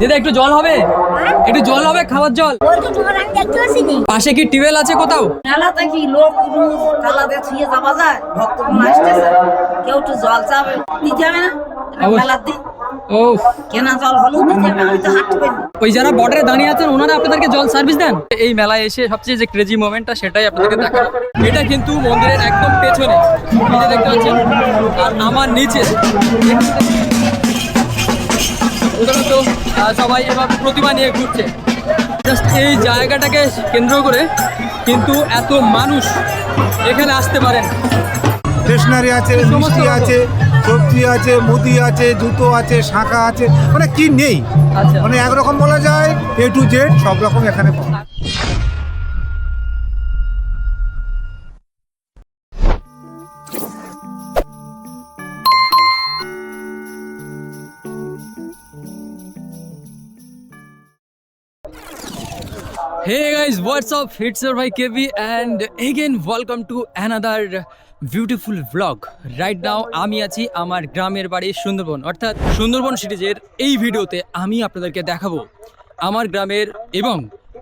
দিদা একটু জল হবে? একটু জল হবে? খাবার জল? পাশে কি টিউবওয়েল আছে কোথাও? মেলাতে কি লোক রুজ ছুঁয়ে যাওয়া যায়? ভক্তগণ আসতেছে। কেউ একটু জল চাবে দিতে হবে না? এটা অবশ্য- মেলার দিন। ও কেনা জল হলেও দিতে হবে আমি তো হাঁটতে পারি না। ওই যারা বর্ডারে দাঁড়িয়ে আছেন ওনারা আপনাদেরকে জল সার্ভিস দেন? এই মেলায় এসে সবচেয়ে যে ক্রেজি মোমেন্টটা সেটাই আপনাদেরকে দেখাবো। এটা কিন্তু মন্দিরের একদম পেছনে। দেখতে পাচ্ছেন আর আমার নিচে। প্রধানত সবাই এবার প্রতিমা নিয়ে ঘুরছে। জাস্ট এই জায়গাটাকে কেন্দ্র করে কিন্তু এত মানুষ এখানে আসতে পারেন। স্টেশনারি আছে মিষ্টি আছে সবজি আছে মুদি আছে জুতো আছে শাঁখা আছে মানে কি নেই? আচ্ছা। মানে একরকম বলা যায় এ টু জেড সব রকম এখানে পাওয়া up? It's your boy KB and again, welcome to another beautiful vlog. Right now, আমি আছি আমার গ্রামের বাড়ি সুন্দরবন, অর্থাৎ সুন্দরবন সিরিজের এই ভিডিওতে আমি আপনাদেরকে দেখাবো আমার গ্রামের এবং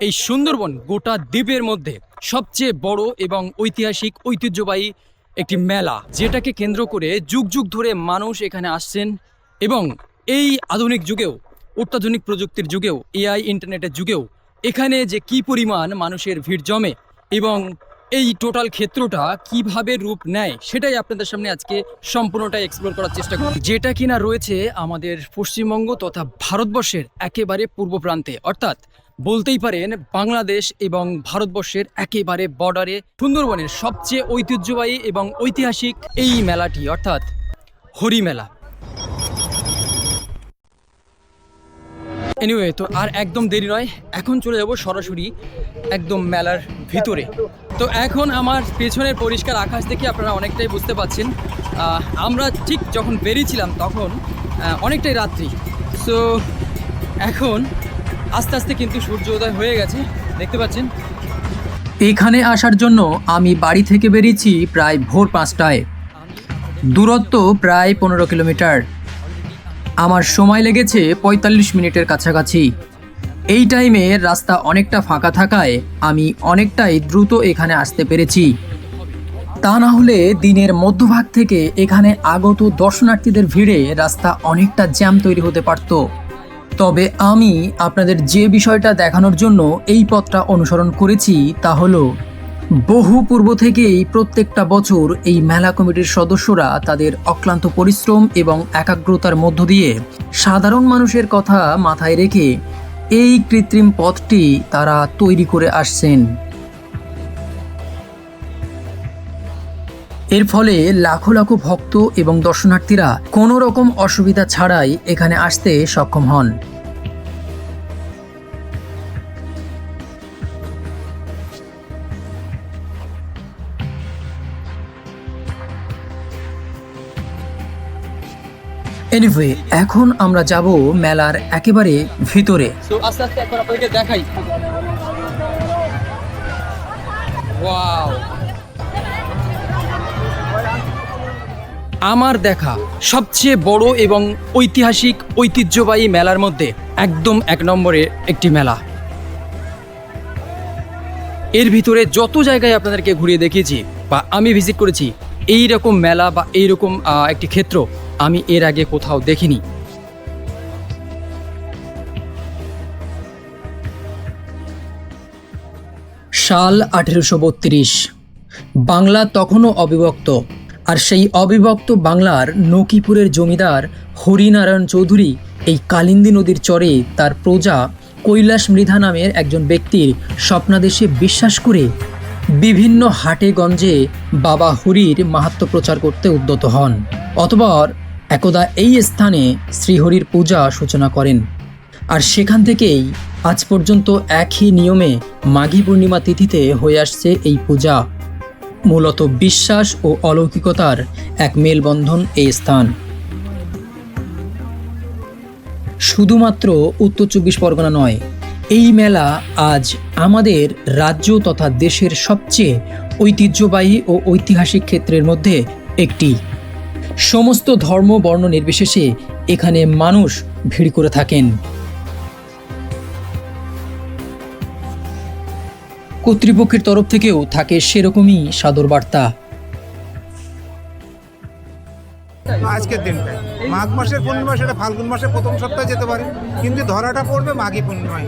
এই সুন্দরবন গোটা দ্বীপের মধ্যে সবচেয়ে বড় এবং ঐতিহাসিক ঐতিহ্যবাহী একটি মেলা, যেটাকে কেন্দ্র করে যুগ যুগ ধরে মানুষ এখানে আসছেন এবং এই আধুনিক যুগেও, অত্যাধুনিক প্রযুক্তির যুগেও এআই ইন্টারনেটের যুগেও এখানে যে কি পরিমাণ মানুষের ভিড় জমে এবং এই টোটাল ক্ষেত্রটা কীভাবে রূপ নেয়, সেটাই আপনাদের সামনে আজকে সম্পূর্ণটাই এক্সপ্লোর করার চেষ্টা করি যেটা কিনা রয়েছে আমাদের পশ্চিমবঙ্গ তথা ভারতবর্ষের একেবারে পূর্ব প্রান্তে। অর্থাৎ বলতেই পারেন বাংলাদেশ এবং ভারতবর্ষের একেবারে বর্ডারে সুন্দরবনের সবচেয়ে ঐতিহ্যবাহী এবং ঐতিহাসিক এই মেলাটি, অর্থাৎ হরি মেলা এনিওয়ে তো আর একদম দেরি নয়। এখন চলে যাব সরাসরি একদম মেলার ভিতরে। তো এখন আমার পেছনের পরিষ্কার আকাশ দেখে আপনারা অনেকটাই বুঝতে পাচ্ছেন। আমরা ঠিক যখন বেরিয়েছিলাম তখন অনেকটাই রাত্রি। সো এখন আস্তে আস্তে কিন্তু সূর্য উদয় হয়ে গেছে। দেখতে পাচ্ছেন? এখানে আসার জন্য আমি বাড়ি থেকে বেরিয়েছি প্রায় ভোর পাঁচটায়। দূরত্ব প্রায় পনেরো কিলোমিটার। আমার সময় লেগেছে পঁয়তাল্লিশ মিনিটের কাছাকাছি। এই টাইমে রাস্তা অনেকটা ফাঁকা থাকায় আমি অনেকটাই দ্রুত এখানে আসতে পেরেছি। তা না হলে দিনের মধ্যভাগ থেকে এখানে আগত দর্শনার্থীদের ভিড়ে রাস্তা অনেকটা জ্যাম তৈরি হতে পারত। তবে আমি আপনাদের যে বিষয়টা দেখানোর জন্য এই পথটা অনুসরণ করেছি তা হলো বহু পূর্ব থেকেই প্রত্যেকটা বছর এই মেলা কমিটির সদস্যরা তাদের অক্লান্ত পরিশ্রম এবং একাগ্রতার মধ্য দিয়ে সাধারণ মানুষের কথা মাথায় রেখে এই কৃত্রিম পথটি তারা তৈরি করে আসছেন। এর ফলে লাখো লাখো ভক্ত এবং দর্শনার্থীরা কোনো রকম অসুবিধা ছাড়াই এখানে আসতে সক্ষম হন। এনিওয়ে এখন আমরা যাব মেলার একেবারে ভিতরে। ওয়াও আমার দেখা সবচেয়ে বড় এবং ঐতিহাসিক ঐতিহ্যবাহী মেলার মধ্যে একদম এক নম্বরে একটি মেলা। এর ভিতরে যত জায়গায় আপনাদেরকে ঘুরিয়ে দেখিয়েছি বা আমি ভিজিট করেছি এই রকম মেলা বা এই রকম একটি ক্ষেত্র আমি এর আগে কোথাও দেখিনি। সাল আঠেরোশো বত্রিশ। বাংলা তখনও অবিভক্ত, আর সেই অবিভক্ত বাংলার নকিপুরের জমিদার হরিনারায়ণ চৌধুরী এই কালিন্দী নদীর চরে তার প্রজা কৈলাস মৃধা নামের একজন ব্যক্তির স্বপ্নাদেশে বিশ্বাস করে বিভিন্ন হাটে গঞ্জে বাবা হরির মাহাত্ম্য প্রচার করতে উদ্যত হন। অতপর একদা এই স্থানে শ্রীহরির পূজা সূচনা করেন। আর সেখান থেকেই আজ পর্যন্ত একই নিয়মে মাঘী পূর্ণিমা তিথিতে হয়ে আসছে এই পূজা। মূলত বিশ্বাস ও অলৌকিকতার এক মেলবন্ধন এই স্থান। শুধুমাত্র উত্তর চব্বিশ পরগনা নয়, এই মেলা আজ আমাদের রাজ্য তথা দেশের সবচেয়ে ঐতিহ্যবাহী ও ঐতিহাসিক ক্ষেত্রের মধ্যে একটি। সমস্ত ধর্ম বর্ণ নির্বিশেষে এখানে মানুষ ভিড় করে থাকেন। কর্তৃপক্ষের তরফ থেকেও থাকে সেরকমই সাদর বার্তা আজকের দিনটা। মাঘ মাসের পূর্ণিমা সেটা ফাল্গুন মাসের প্রথম সপ্তাহে যেতে পারে। কিন্তু ধরাটা পড়বে মাঘী পূর্ণিমা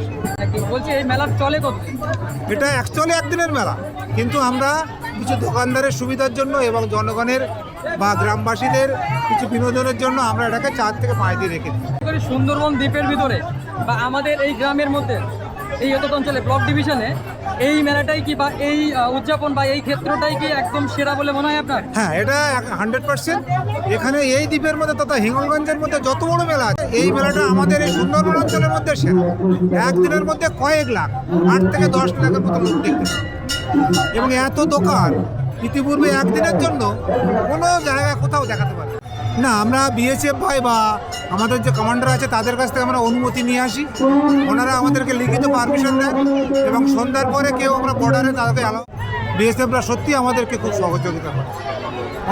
বলছি এই মেলা চলে এটা অ্যাকচুয়ালি একদিনের মেলা। কিন্তু আমরা কিছু দোকানদারের সুবিধার জন্য এবং জনগণের বা গ্রামবাসীদের কিছু বিনোদনের জন্য আমরা এটাকে চার থেকে পাঁচ দিয়ে রেখে দিই সুন্দরবন দ্বীপের ভিতরে বা আমাদের এই গ্রামের মধ্যে এই অত অঞ্চলে ব্লক ডিভিশনে এই মেলাটাই কি বা এই উদযাপন বা এই ক্ষেত্রটাই কি একদম সেরা বলে মনে হয় আপনার? হ্যাঁ এটা হান্ড্রেড পার্সেন্ট। এখানে এই দ্বীপের মধ্যে তথা হিঙ্গলগঞ্জের মধ্যে যত বড় মেলা আছে এই মেলাটা আমাদের এই সুন্দরবন অঞ্চলের মধ্যে সেরা। একদিনের মধ্যে কয়েক লাখ আট থেকে দশ লাখের মতো লোক দেখতে এবং এত দোকান ইতিপূর্বে একদিনের জন্য কোনো জায়গায় কোথাও দেখাতে পারে না, আমরা বিএসএফ ভাই বা আমাদের যে কমান্ডার আছে, তাদের কাছ থেকে আমরা অনুমতি নিয়ে আসি। ওনারা আমাদেরকে লিখিত পারমিশন দেন এবং সন্ধ্যার পরে কেউ আমরা বর্ডারে তাদেরকে অ্যালাউ বিএসএফরা সত্যি আমাদেরকে খুব সহযোগিতা করে।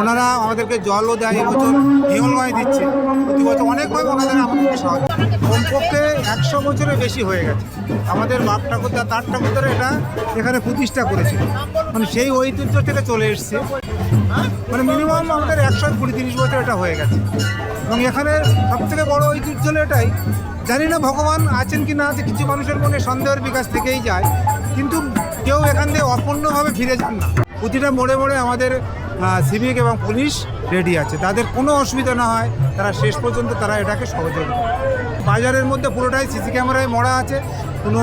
ওনারা আমাদেরকে জলও দেয় এবছর হিমলময় দিচ্ছে। প্রতি বছর অনেকভাবে ওনাদের আমাদেরকে সাহায্য কমপক্ষে একশো বছরের বেশি হয়ে গেছে। আমাদের বাপ ঠাকুরদা তার ঠাকুরদারা এটা এখানে প্রতিষ্ঠা করেছিল। মানে সেই ঐতিহ্য থেকে চলে এসছে। মানে মিনিমাম আমাদের একশো কুড়ি তিরিশ বছর এটা হয়ে গেছে। এবং এখানে সব থেকে বড় ঐতিহ্য হলো এটাই। জানি না ভগবান আছেন কি না আছে, কিছু মানুষের মনে সন্দেহের বিকাশ থেকেই যায়। কিন্তু কেউ এখান থেকে অপূর্ণভাবে ফিরে যান না। প্রতিটা মোড়ে মোড়ে আমাদের সিভিক এবং পুলিশ রেডি আছে। তাদের কোনো অসুবিধা না হয় তারা শেষ পর্যন্ত তারা এটাকে সহযোগিতা করে। বাজারের মধ্যে পুরোটাই সিসি ক্যামেরায় মরা আছে। কোনো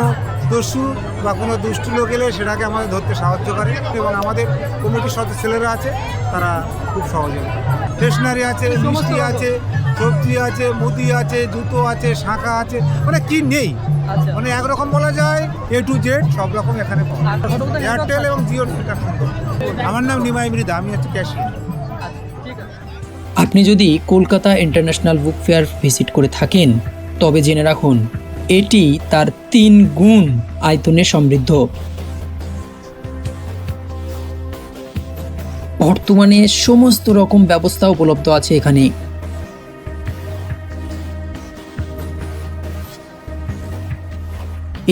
দস্যু বা কোনো দুষ্টু লোক এলে সেটাকে আমাদের ধরতে সাহায্য করে এবং আমাদের কমিটির সদস্য ছেলেরা আছে তারা খুব সহযোগী স্টেশনারি আছে মিষ্টি আছে সবজি আছে মুদি আছে জুতো আছে শাঁখা আছে মানে কি নেই? আচ্ছা। মানে একরকম বলা যায় এ টু জেড সব রকম এখানে পাওয়া যায়। এয়ারটেল এবং জিও সুন্দর। আমার নাম নিমাই মৃদা আমি হচ্ছে ক্যাশিয়ার আপনি যদি Kolkata international book fair visit করে থাকেন, তবে জেনে রাখুন, এটি তার তিন গুণ আয়তনে সমৃদ্ধ। বর্তমানে সমস্ত রকম ব্যবস্থা উপলব্ধ আছে এখানে।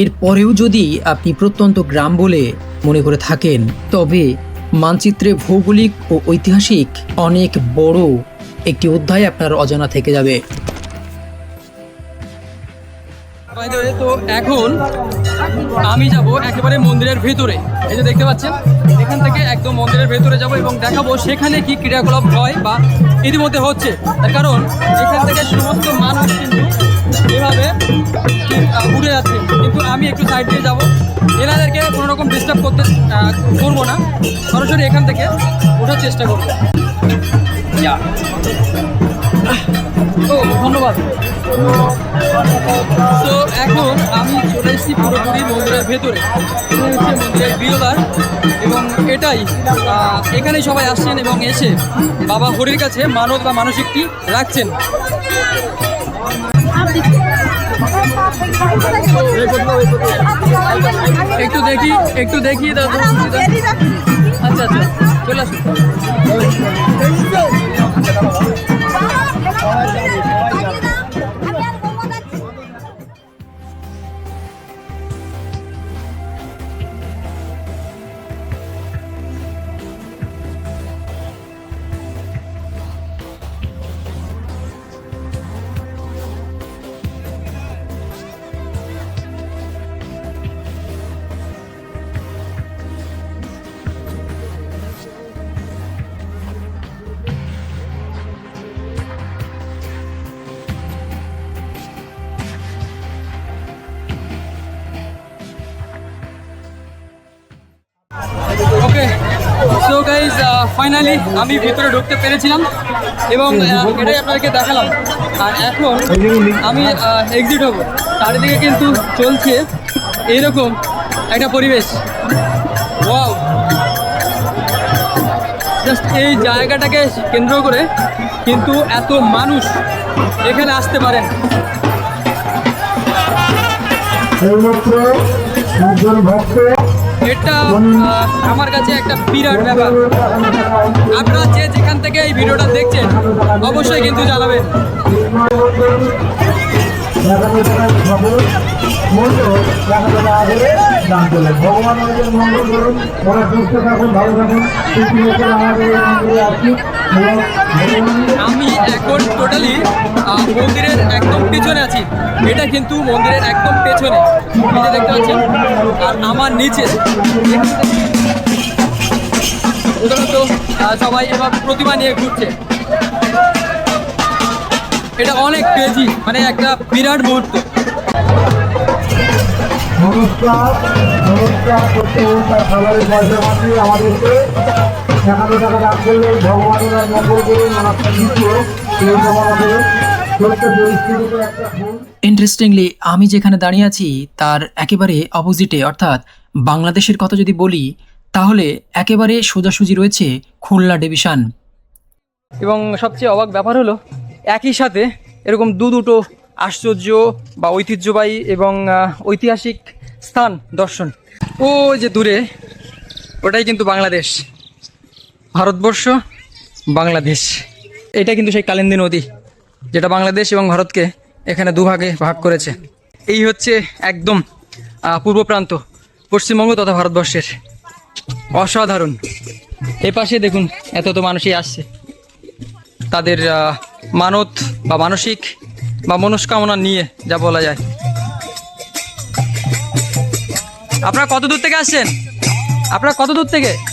এরপরেও যদি আপনি প্রত্যন্ত গ্রাম বলে মনে করে থাকেন, তবে মানচিত্রে ভৌগোলিক ও ঐতিহাসিক অনেক বড় একটি অধ্যায় আপনার অজানা থেকে যাবে। তো এখন আমি যাব একেবারে মন্দিরের ভেতরে। এই যে দেখতে পাচ্ছেন, এখান থেকে একদম মন্দিরের ভেতরে যাব এবং দেখাবো সেখানে কি ক্রিয়াকলাপ হয় বা ইতিমধ্যে হচ্ছে। কারণ এখান থেকে সমস্ত মানুষ কিন্তু এভাবে উড়ে যাচ্ছে। কিন্তু আমি একটু সাইড দিয়ে যাব। এনাদেরকে কোনো রকম ডিস্টার্ব করতে করব না। সরাসরি এখান থেকে ওঠার চেষ্টা করব। ও ধন্যবাদ। তো এখন আমি চলে এসেছি পুরোপুরি মন্দিরের ভেতরে। হচ্ছে মন্দিরের বিরোধার এবং এটাই এখানেই সবাই আসছেন এবং এসে বাবা হরির কাছে মানত বা মানসিকটি রাখছেন। একটু দেখি একটু দেখি দাদা আচ্ছা আচ্ছা চলে আসুন। গাইজ ফাইনালি uh, আমি ভিতরে ঢুকতে পেরেছিলাম এবং এটাই আপনাদেরকে দেখালাম। আর এখন আমি এক্সিট হব। চারিদিকে কিন্তু চলছে এইরকম একটা পরিবেশ। ওয়াও জাস্ট এই জায়গাটাকে কেন্দ্র করে কিন্তু এত মানুষ এখানে আসতে পারেন। একজন ভক্ত এটা আমার কাছে একটা বিরাট ব্যাপার। আপনারা যে যেখান থেকে এই ভিডিওটা দেখছেন, অবশ্যই কিন্তু জানাবেন। করলেন। ভগবান আমাদের মঙ্গল করুন, ওরা সুস্থ থাকুন, ভালো থাকুন। আমাদের আমি এখন টোটালি মন্দিরের একদম পেছনে আছি। এটা কিন্তু মন্দিরের একদম পেছনে। দেখতে আর আমার নিচে। প্রধানত সবাই এবার প্রতিমা নিয়ে ঘুরছে। এটা অনেক ক্রেজি মানে একটা বিরাট মুহূর্ত। নমস্কার নমস্কার করতে তার খাবারের পয়সা আমাদেরকে একান্ন টাকা দান করলেন ভগবান ওনার মঙ্গল করুন ওনার সংগীত এই আমাদের ইন্টারেস্টিংলি আমি যেখানে দাঁড়িয়ে আছি তার একেবারে অপোজিটে অর্থাৎ বাংলাদেশের কথা যদি বলি তাহলে একেবারে সোজাসুজি রয়েছে খুলনা ডিভিশন এবং সবচেয়ে অবাক ব্যাপার হলো একই সাথে এরকম দু দুটো আশ্চর্য বা ঐতিহ্যবাহী এবং ঐতিহাসিক স্থান দর্শন। ও যে দূরে, ওটাই কিন্তু বাংলাদেশ। ভারতবর্ষ, বাংলাদেশ। এটা কিন্তু সেই কালিন্দী নদী, যেটা বাংলাদেশ এবং ভারতকে এখানে দুভাগে ভাগ করেছে। এই হচ্ছে একদম পূর্ব প্রান্ত, পশ্চিমবঙ্গ তথা ভারতবর্ষের। অসাধারণ। এ পাশে দেখুন, এত তো মানুষই আসছে। তাদের মানত বা মানসিক বা মনস্কামনা নিয়ে যা বলা যায়। আপনারা কত দূর থেকে আসছেন? আপনারা কত দূর থেকে?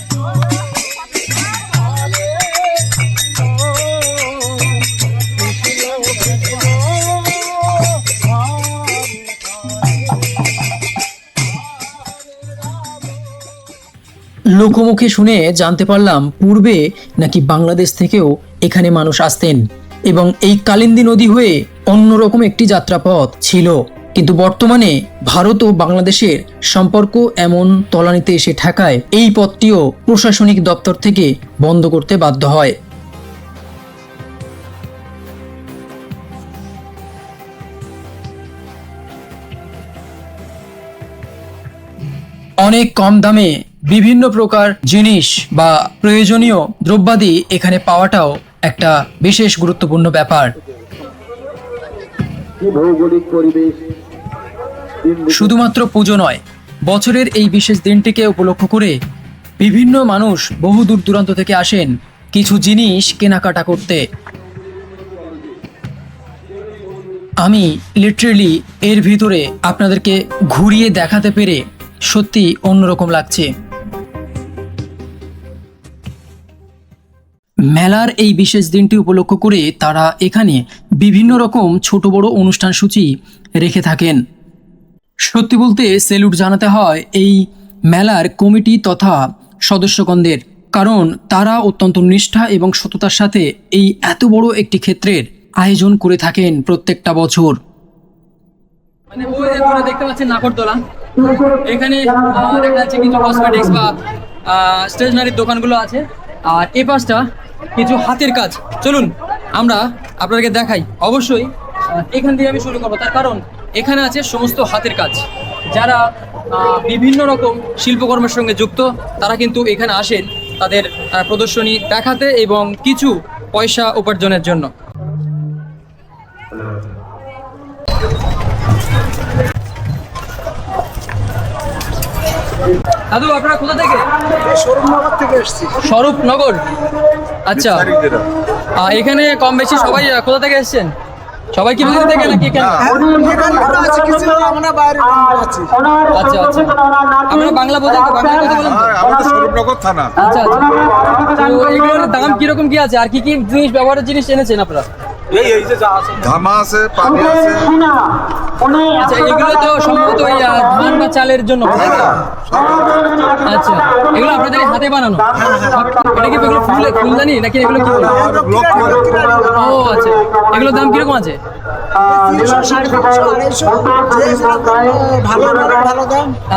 লোকমুখে শুনে জানতে পারলাম পূর্বে নাকি বাংলাদেশ থেকেও এখানে মানুষ আসতেন এবং এই কালিন্দী নদী হয়ে অন্যরকম একটি যাত্রাপথ ছিল। কিন্তু বর্তমানে ভারত ও বাংলাদেশের সম্পর্ক এমন তলানিতে এসে ঠেকায়, এই পথটিও প্রশাসনিক দপ্তর থেকে বন্ধ করতে বাধ্য হয়। অনেক কম দামে বিভিন্ন প্রকার জিনিস বা প্রয়োজনীয় দ্রব্যাদি এখানে পাওয়াটাও একটা বিশেষ গুরুত্বপূর্ণ ব্যাপার। ভৌগোলিক পরিবেশ শুধুমাত্র পুজো নয় বছরের এই বিশেষ দিনটিকে উপলক্ষ করে বিভিন্ন মানুষ বহু দূর দূরান্ত থেকে আসেন কিছু জিনিস কেনাকাটা করতে। আমি লিটারেলি এর ভিতরে আপনাদেরকে ঘুরিয়ে দেখাতে পেরে সত্যি অন্যরকম লাগছে। মেলার এই বিশেষ দিনটি উপলক্ষ করে তারা এখানে বিভিন্ন রকম ছোট বড় অনুষ্ঠান সূচি রেখে থাকেন। সত্যি বলতে সেলুট জানাতে হয় এই মেলার কমিটি তথা সদস্যগণদের, কারণ তারা অত্যন্ত নিষ্ঠা এবং সততার সাথে এই এত বড় একটি ক্ষেত্রের আয়োজন করে থাকেন প্রত্যেকটা বছর। মানে দেখতে পাচ্ছেন নাকরদোলা এখানে দেখা যাচ্ছে কিছু কসমেটিক্স বা স্টেশনারির দোকানগুলো আছে। আর এ পাশটা কিছু হাতের কাজ। চলুন, আমরা আপনাদেরকে দেখাই। অবশ্যই এখান থেকে আমি শুরু করব। তার কারণ, এখানে আছে সমস্ত হাতের কাজ। যারা বিভিন্ন রকম শিল্পকর্মের সঙ্গে যুক্ত, তারা কিন্তু এখানে আসেন তাদের প্রদর্শনী দেখাতে এবং কিছু পয়সা উপার্জনের জন্য। দাদু আপনারা কোথা থেকে? স্বরূপনগর থেকে এসছি। স্বরূপনগর? আচ্ছা। এখানে কম বেশি সবাই কোথা থেকে এসেছেন? সবাই কি ভিতরে থেকে নাকি আমরা বাইরে আছি আচ্ছা আচ্ছা। বাংলা বোঝেন তো বাংলা কথা বলেন আমাদের স্বরূপনগর থানা। আচ্ছা আচ্ছা। তো এগুলোর দাম কীরকম কি আছে? আর কি কি জিনিস ব্যবহারের জিনিস এনেছেন আপনারা? ধামা আছে পানি আছে। আচ্ছা এগুলো তো সম্ভবত ওই ধান বা চালের জন্য। আচ্ছা এগুলো আপনাদের হাতে বানানো? এটা কি এগুলো ফুল ফুলদানি নাকি এগুলো কি? বলে? ব্লক করে ও আচ্ছা। এগুলোর দাম কীরকম আছে?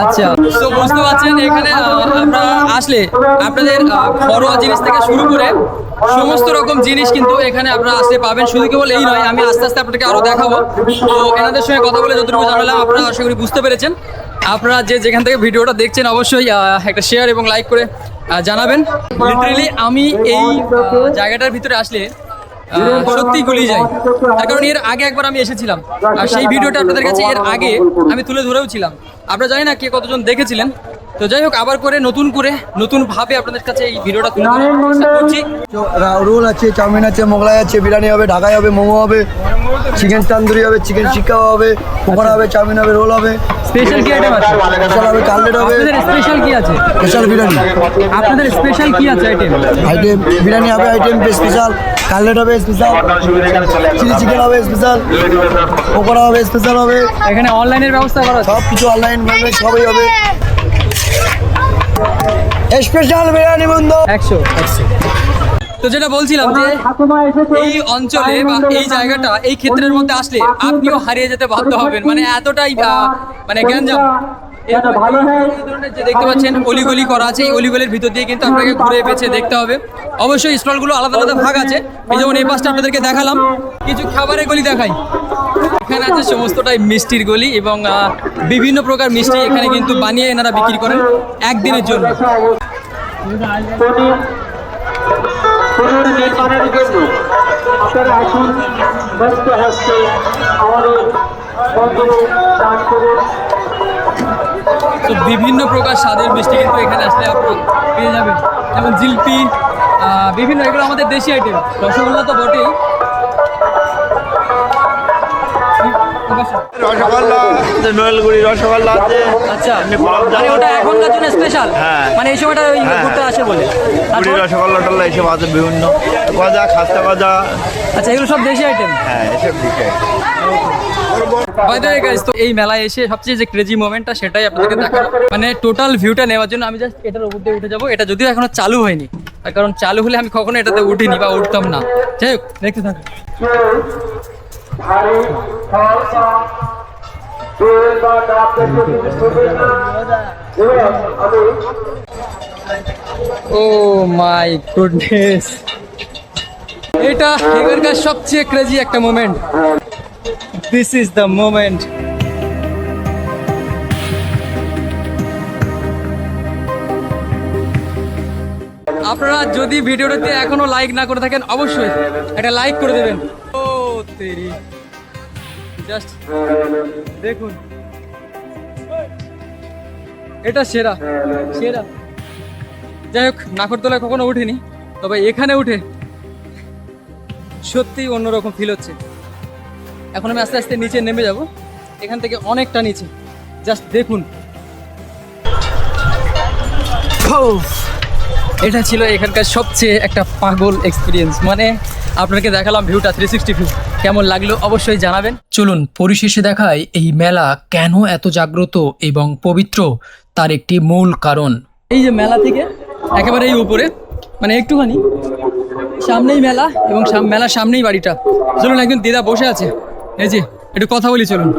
আচ্ছা। তো বুঝতে পারছেন এখানে আমরা আসলে আপনাদের ঘরোয়া জিনিস থেকে শুরু করে সমস্ত রকম জিনিস কিন্তু এখানে আপনারা আসলে পাবেন। শুধু কেবল এই নয় আমি আস্তে আস্তে আপনাকে আরও দেখাবো। তো এনাদের সঙ্গে কথা বলে যতটুকু জানালাম আপনারা আশা করি বুঝতে পেরেছেন। আপনারা যে যেখান থেকে ভিডিওটা দেখছেন অবশ্যই একটা শেয়ার এবং লাইক করে জানাবেন। লিটারেলি আমি এই জায়গাটার ভিতরে আসলে সত্যি গুলি যায় তার কারণ এর আগে একবার আমি এসেছিলাম। আর সেই ভিডিওটা আপনাদের কাছে এর আগে আমি তুলে ধরেও ছিলাম। আপনারা জানি না কে কতজন দেখেছিলেন। তো যাই হোক আবার করে নতুন করে নতুন ভাবে আপনাদের কাছে এই ভিডিওটা তুলে করছি। রোল আছে চাউমিন আছে মোগলাই আছে বিরিয়ানি হবে ঢাকাই হবে মোমো হবে চিকেন তান্দুরি হবে চিকেন শিকা হবে পকোড়া হবে চাউমিন হবে রোল হবে। স্পেশাল কি আইটেম আছে? স্পেশাল হবে কাটলেট হবে। আপনাদের স্পেশাল কি আছে? স্পেশাল বিরিয়ানি। আপনাদের স্পেশাল কি আছে আইটেম আইটেম বিরিয়ানি হবে আইটেম স্পেশাল কাটলেট হবে স্পেশাল চিলি চিকেন হবে স্পেশাল পকোড়া হবে স্পেশাল হবে। এখানে অনলাইনের ব্যবস্থা করা সব কিছু অনলাইন সবই হবে। স্পেশাল বিরিয়ানি বন্ধু। একশো। তো যেটা বলছিলাম যে এই অঞ্চলে বা এই জায়গাটা এই ক্ষেত্রের মধ্যে আসলে আপনিও হারিয়ে যেতে বাধ্য হবেন। মানে এতটাই মানে যে দেখতে পাচ্ছেন অলিগলি করা আছে এই অলিগলির ভিতর দিয়ে কিন্তু আপনাকে ঘুরে বেছে দেখতে হবে। অবশ্যই স্টলগুলো আলাদা আলাদা ভাগ আছে। এই যেমন এই পাশটা আপনাদেরকে দেখালাম। কিছু খাবারের গলি দেখাই। এখানে আছে সমস্তটাই মিষ্টির গলি এবং বিভিন্ন প্রকার মিষ্টি এখানে কিন্তু বানিয়ে এনারা বিক্রি করেন একদিনের জন্য। আপনারা আসুন ব্যস্ত আমাদের বন্ধুদের দান করুন। তো বিভিন্ন প্রকার স্বাদের মিষ্টি কিন্তু এখানে আসলে আপনি পেয়ে যাবেন। যেমন জিলপি বিভিন্ন এগুলো আমাদের দেশি আইটেম রসগোল্লা তো বটেই। রসগোল্লা। নয়েলগুড়ি রসগোল্লা আছে। আচ্ছা মানে ওটা এখনকার জন্য স্পেশাল হ্যাঁ। মানে এই সময়টা ওই ঘুরতে আসে বলে। গুড়ি রসগোল্লা টল্লা এসব আছে বিভিন্ন। গজা খাস্তা গজা। আচ্ছা এগুলো সব দেশি আইটেম হ্যাঁ এসব দিকে। বাই দ্য গাইস তো এই মেলায় এসে সবচেয়ে যে ক্রেজি মোমেন্টটা সেটাই আপনাদেরকে দেখাবো। মানে টোটাল ভিউটা নেওয়ার জন্য আমি জাস্ট এটার উপর দিয়ে উঠে যাব। এটা যদিও এখনও চালু হয়নি, তার কারণ চালু হলে আমি কখনো এটাতে উঠিনি বা উঠতাম না। যাই হোক, দেখতে থাকুন। ও মাই গুডনেস এটা এখানকার সবচেয়ে ক্রেজি একটা moment this is the moment আপনারা যদি ভিডিওটাতে এখনও লাইক না করে থাকেন, অবশ্যই একটা লাইক করে দেবেন। ও, তেরি। জাস্ট দেখুন। এটা সেরা সেরা। যাই হোক নাকরতলায় কখনো উঠিনি, তবে এখানে উঠে সত্যিই অন্যরকম ফিল হচ্ছে। এখন আমি আস্তে আস্তে নিচে নেমে যাব। এখান থেকে অনেকটা নিচে। জাস্ট দেখুন। এটা ছিল এখানকার সবচেয়ে একটা পাগল এক্সপিরিয়েন্স মানে আপনাকে দেখালাম ভিউটা থ্রি সিক্সটি ভিউ কেমন লাগল অবশ্যই জানাবেন। চলুন, পরিশেষে দেখায় এই মেলা কেন এত জাগ্রত এবং পবিত্র, তার একটি মূল কারণ। এই যে মেলা থেকে একেবারে এই উপরে মানে একটুখানি সামনেই মেলা এবং মেলার সামনেই বাড়িটা। চলুন একজন দিদা বসে আছে। এই যে একটু কথা বলি চলুন।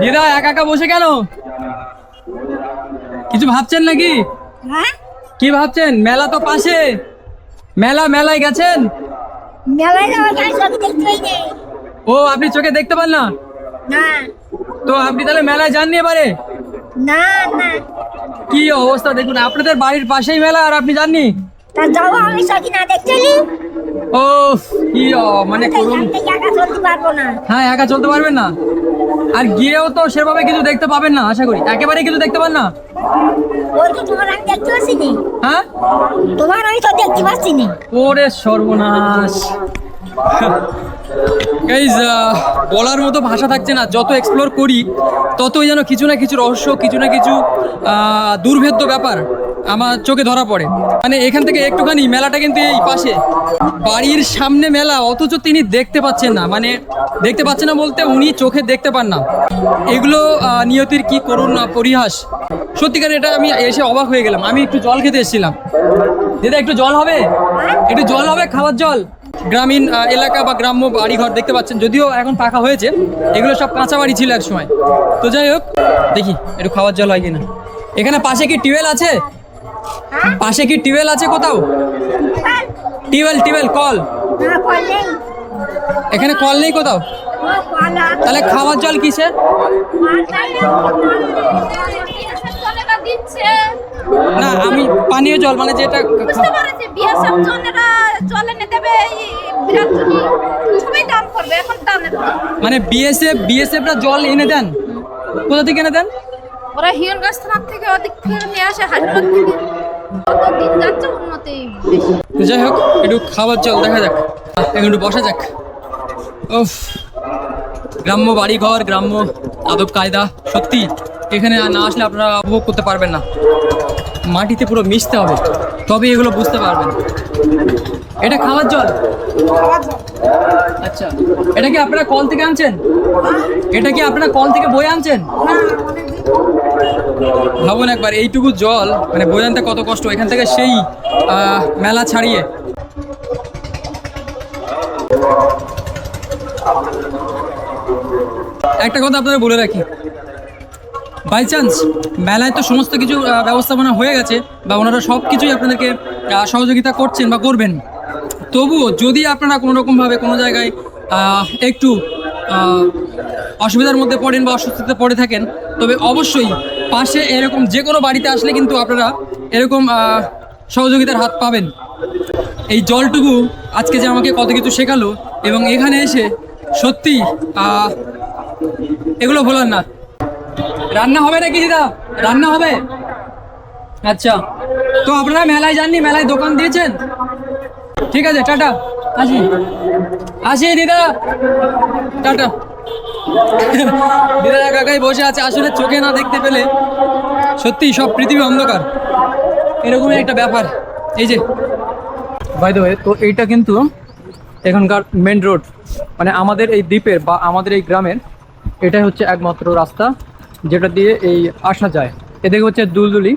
দিদা একা একা বসে কেন? কিছু ভাবছেন নাকি? হ্যাঁ? কি ভাবছেন? মেলা তো পাশে। মেলা মেলায় গেছেন। ও আপনি চোখে দেখতে পান না? তো আপনি তাহলে মেলায় যাননি এবারে? না না। কি অবস্থা দেখুন আপনাদের বাড়ির পাশেই মেলা আর আপনি জাননি তা যাব আমি সবই দেখতে ও কি মানে করুন। একা চলতে পারব হ্যাঁ একা চলতে পারবেন না? আর গিয়েও তো সেভাবে কিছু দেখতে পাবেন না আশা করি। একেবারে কিছু দেখতে পান না? তোমার নি হ্যাঁ? তোমার আমি তো দেখতে পাচ্ছি নি ওরে সর্বনাশ। গাইজ বলার মতো ভাষা থাকছে না যত এক্সপ্লোর করি ততই যেন কিছু না কিছু রহস্য কিছু না কিছু দুর্ভেদ্য ব্যাপার। আমার চোখে ধরা পড়ে। মানে এখান থেকে একটুখানি মেলাটা কিন্তু এই পাশে। বাড়ির সামনে মেলা, অথচ তিনি দেখতে পাচ্ছেন না। মানে দেখতে পাচ্ছেন না বলতে উনি চোখে দেখতে পান না। এগুলো নিয়তির কি করুন পরিহাস। সত্যিকার এটা আমি এসে অবাক হয়ে গেলাম। আমি একটু জল খেতে এসেছিলাম। দিদা, একটু জল হবে? একটু জল হবে? খাওয়ার জল? গ্রামীণ এলাকা বা গ্রাম্য বাড়িঘর দেখতে পাচ্ছেন। যদিও এখন পাকা হয়েছে। এগুলো সব কাঁচা বাড়ি ছিল এক সময়। তো যাই হোক, দেখি, একটু খাওয়ার জল হয় কিনা। এখানে পাশে কি টিউবওয়েল আছে? পাশে কি টিউবওয়েল আছে কোথাও? টিউবওয়েল টিউবওয়েল কল। এখানে কল নেই কোথাও। তাহলে খাওয়ার জল। দিচ্ছে না আমি পানীয় জল মানে যেটা মানে বিএসএফ বিএসএফরা জল এনে দেন? কোথা থেকে এনে দেন? ওরা হিয়ন গাছ থানার থেকে ওদিক থেকে নিয়ে আসে হাসপাতাল থেকে। যাই হোক, একটু খাবার জল দেখা যাক। এখন একটু বসা যাক। উফ, গ্রাম্য বাড়িঘর, গ্রাম্য আদব কায়দা, সত্যি, এখানে না আসলে আপনারা উপভোগ করতে পারবেন না। মাটিতে পুরো মিশতে হবে। তবে এগুলো বুঝতে পারবেন। এটা খাওয়ার জল? আচ্ছা। এটা কি আপনারা কল থেকে আনছেন? এটা কি আপনারা কল থেকে বয়ে আনছেন? ভাবুন একবার এইটুকু জল মানে বয়ে আনতে কত কষ্ট এখান থেকে সেই মেলা ছাড়িয়ে। একটা কথা আপনাদের বলে রাখি। বাই চান্স মেলায় তো সমস্ত কিছু ব্যবস্থাপনা হয়ে গেছে বা ওনারা সব কিছুই আপনাদেরকে সহযোগিতা করছেন বা করবেন। তবুও যদি আপনারা কোনো রকমভাবে কোনো জায়গায় একটু অসুবিধার মধ্যে পড়েন বা অসুস্থতে পড়ে থাকেন, তবে অবশ্যই পাশে এরকম যে কোনো বাড়িতে আসলে কিন্তু আপনারা এরকম সহযোগিতার হাত পাবেন। এই জলটুকু আজকে যে আমাকে কত কিছু শেখালো এবং এখানে এসে সত্যি এগুলো ভোলার না। রান্না হবে নাকি দিদা? রান্না হবে? আচ্ছা। তো আপনারা মেলায় যাননি? মেলায় দোকান দিয়েছেন? ঠিক আছে, টাটা। আসি। আসি দিদা। টাটা। দিদা কাকাই বসে আছে, আসলে চোখে না দেখতে পেলে সত্যি সব পৃথিবী অন্ধকার। এরকমই একটা ব্যাপার। এই যে বাই দ্য তো এইটা কিন্তু এখানকার মেন রোড মানে আমাদের এই দ্বীপের বা আমাদের এই গ্রামের, এটাই হচ্ছে একমাত্র রাস্তা। যেটা দিয়ে এই আসা যায়। এদিকে হচ্ছে দুলদুলি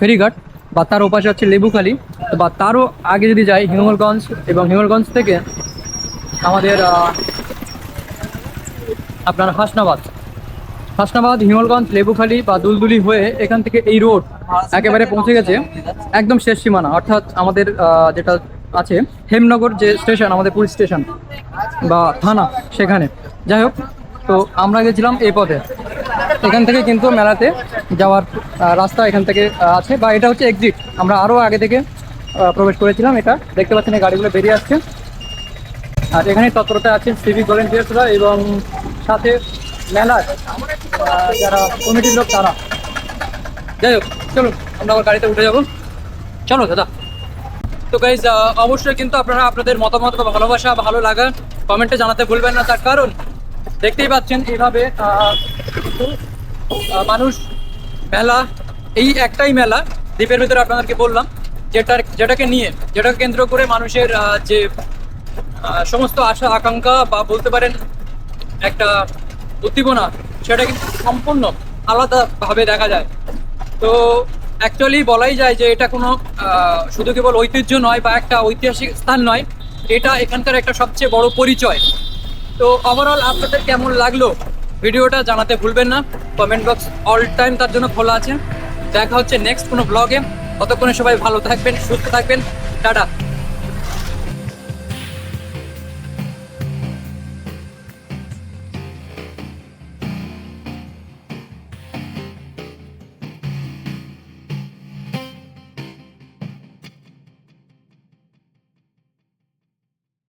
ফেরিঘাট, বা তার ওপাশে হচ্ছে লেবুখালি, বা তারও আগে যদি যাই হিঙ্গলগঞ্জ এবং হিঙ্গলগঞ্জ থেকে আমাদের আপনার হাসনাবাদ। হাসনাবাদ, হিমলগঞ্জ, লেবুখালি বা দুলদুলি হয়ে এখান থেকে এই রোড একেবারে পৌঁছে গেছে। একদম শেষ সীমানা, অর্থাৎ আমাদের যেটা আছে হেমনগর যে স্টেশন, আমাদের পুলিশ স্টেশন বা থানা সেখানে। যাই হোক, তো আমরা গেছিলাম এই পথে। এখান থেকে কিন্তু মেলাতে যাওয়ার রাস্তা এখান থেকে আছে। বা এটা হচ্ছে এক্সিট আমরা আরও আগে থেকে প্রবেশ করেছিলাম এটা। দেখতে পাচ্ছেন এই গাড়িগুলো বেরিয়ে আসছে। আর এখানে তৎপরতা আছেন সিভিক ভলেন্টিয়ার্সরা এবং সাথে মেলার যারা কমিটির লোক তারা। যাই হোক, চলুন, আমরা আবার গাড়িতে উঠে যাব। চলো, দাদা। তো গাইজ অবশ্যই কিন্তু আপনারা আপনাদের মতামত বা ভালোবাসা, ভালো লাগা কমেন্টে জানাতে ভুলবেন না। তার কারণ দেখতেই পাচ্ছেন এইভাবে মানুষ মেলা, এই একটাই মেলা, দ্বীপের ভিতরে আপনাদেরকে বললাম, যেটার, যেটাকে নিয়ে, যেটাকে কেন্দ্র করে মানুষের যে সমস্ত আশা, আকাঙ্ক্ষা বা বলতে পারেন একটা উদ্দীপনা, সেটা কিন্তু সম্পূর্ণ আলাদাভাবে দেখা যায়। তো অ্যাকচুয়ালি বলাই যায় যে এটা কোনো শুধু কেবল ঐতিহ্য নয় বা একটা ঐতিহাসিক স্থান নয়, এটা এখানকার একটা সবচেয়ে বড় পরিচয়। তো ওভারঅল আপনাদের কেমন লাগল? ভিডিওটা জানাতে ভুলবেন না। কমেন্ট বক্স অল টাইম তার জন্য খোলা আছে। দেখা হচ্ছে নেক্সট কোনো ব্লগে ততক্ষণে সবাই ভালো থাকবেন, সুস্থ থাকবেন। টাটা।